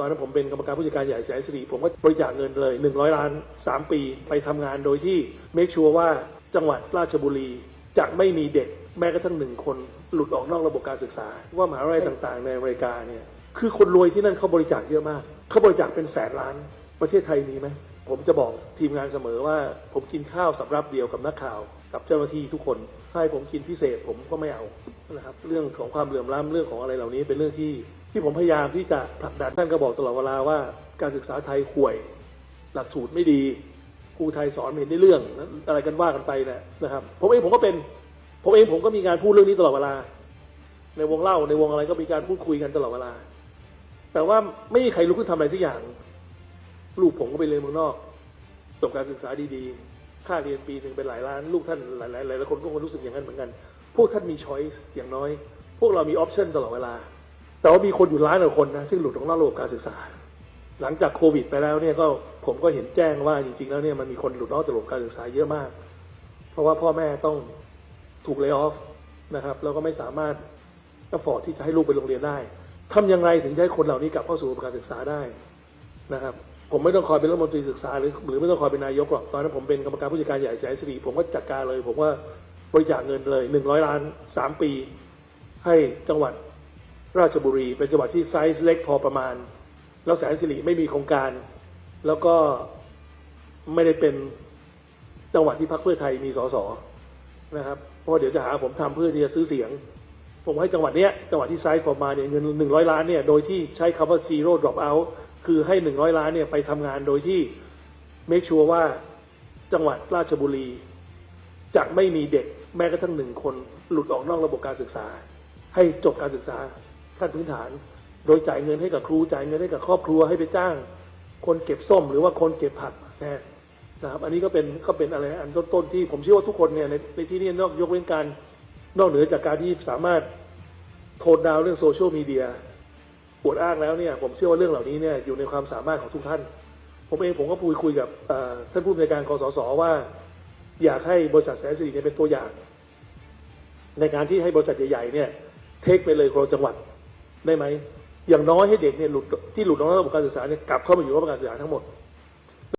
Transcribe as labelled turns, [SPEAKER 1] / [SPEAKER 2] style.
[SPEAKER 1] ตอนนั้นผมเป็นกรรมการผู้จัดการใหญ่แสนสิริผมก็บริจาคเงินเลย 100 ล้าน 3 ปีไปทำงานโดยที่เมคชัวร์ว่าจังหวัดราชบุรีจะไม่มีเด็กแม้กระทั่งหนึ่งคนหลุดออกนอกระบบการศึกษา ว่ามหาวิทยาลัยต่างๆ ในอเมริกาเนี่ยคือคนรวยที่นั่นเขาบริจาคเยอะมาก เขาบริจาคเป็นแสนล้านประเทศไทยมีไหมผมจะบอกทีมงานเสมอว่า ผมกินข้าวสำรับเดียวกับนักข่าว กับเจ้าหน้าที่ทุกคนถ้าให้ผมกินพิเศษผมก็ไม่เอานะครับเรื่องของความเหลื่อมล้ำเรื่องของอะไรเหล่านี้เป็นเรื่องที่ ที่ผมพยายามที่จะผลักดันท่านก็บอกตลอดเวลาว่า การศึกษาไทยห่วย หลักสูตรไม่ดีครูไทยสอนไม่เห็นได้เรื่องอะไรกันว่ากันไปนะนะครับ ผมเองผมก็เป็นผมเองผมก็มีการพูดเรื่องนี้ตลอดเวลา ในวงเล่าในวงอะไรก็มีการพูดคุยกันตลอดเวลา แต่ว่าไม่มีใครลุกขึ้นทำอะไรสักอย่าง ลูกผมก็ไปเรียนเมืองนอกจบการศึกษาดีๆ ค่าเรียนปีหนึ่งเป็นหลายล้าน ลูกท่านหลายๆหลายๆคนก็คงรู้สึกอย่างนั้นเหมือนกัน พวกท่านมีช้อยส์อย่างน้อย พวกเรามีออปชันตลอดเวลา แต่ว่ามีคนอยู่ล้านกว่าคนนะซึ่งหลุดออกนอกระบบการศึกษา หลังจากโควิด ไปแล้วเนี่ยก็ผมก็เห็นแจ้งว่าจริงๆแล้วเนี่ยมันมีคนหลุดนอกระบบการศึกษาเยอะมาก เพราะว่าพ่อแม่ต้องถูกเลิกออฟนะครับแล้วก็ไม่สามารถก็ฟอร์ดที่จะให้ลูกไปโรงเรียนได้ทำอย่างไรถึงจะให้คนเหล่านี้กลับเข้าสู่ระบบการศึกษาได้นะครับผมไม่ต้องคอยเป็นรัฐมนตรีศึกษาหรือหรือไม่ต้องคอยเป็นนายกหรอกตอนนั้นผมเป็นกรรมการผู้จัดการใหญ่แสนสิริผมก็จัดการเลย ผมว่าบริจาคเงินเลยหนึ่งร้อยล้านสามปี ให้จังหวัด ราชบุรี เป็นจังหวัดที่ไซส์เล็กพอประมาณ แล้วแสนสิริไม่มีโครงการ แล้วก็ไม่ได้เป็นจังหวัดที่พรรคเพื่อไทยมีสสนะครับเพราะเดี๋ยวจะหาผมทำเพื่อที่จะซื้อเสียง ผมให้จังหวัดเนี้ยจังหวัดที่ไซส์ประมาณเนี่ยเงินหนึ่งร้อยล้านเนี่ยโดยที่ใช้คำว่า zero drop out คือให้หนึ่งร้อยล้านเนี่ยไปทำงานโดยที่ make sure ว่าจังหวัดราชบุรีจะไม่มีเด็กแม้กระทั่งหนึ่งคนหลุดออกนอกระบบการศึกษา ให้จบการศึกษา ขั้นพื้นฐาน โดยจ่ายเงินให้กับครูจ่ายเงินให้กับครอบครัวให้ไปจ้าง คนเก็บส้มหรือว่าคนเก็บผักแทนนะครับอันนี้ก็เป็นก็เป็นอะไรอันต้นๆที่ผมเชื่อว่าทุกคนเนี่ยในในที่นี้นอกยกเว้นการนอกเหนือจากการที่สามารถโทนดาวเรื่องโซเชียลมีเดียปวดอ้างแล้วเนี่ยผมเชื่อว่าเรื่องเหล่านี้เนี่ยอยู่ในความสามารถของทุกท่าน ผมเองผมก็พูดคุยกับท่านผู้อำนวยการกสศว่า อยากให้บริษัทแสนสิริเนี่ยเป็นตัวอย่าง ในการที่ให้บริษัทใหญ่ๆเนี่ยเทคไปเลยคนจังหวัด ได้ไหมอย่างน้อยให้เด็กเนี่ยหลุดที่หลุดออกนอกระบบการศึกษาเนี่ยกลับเข้ามาอยู่ระบบการศึกษาทั้งหมด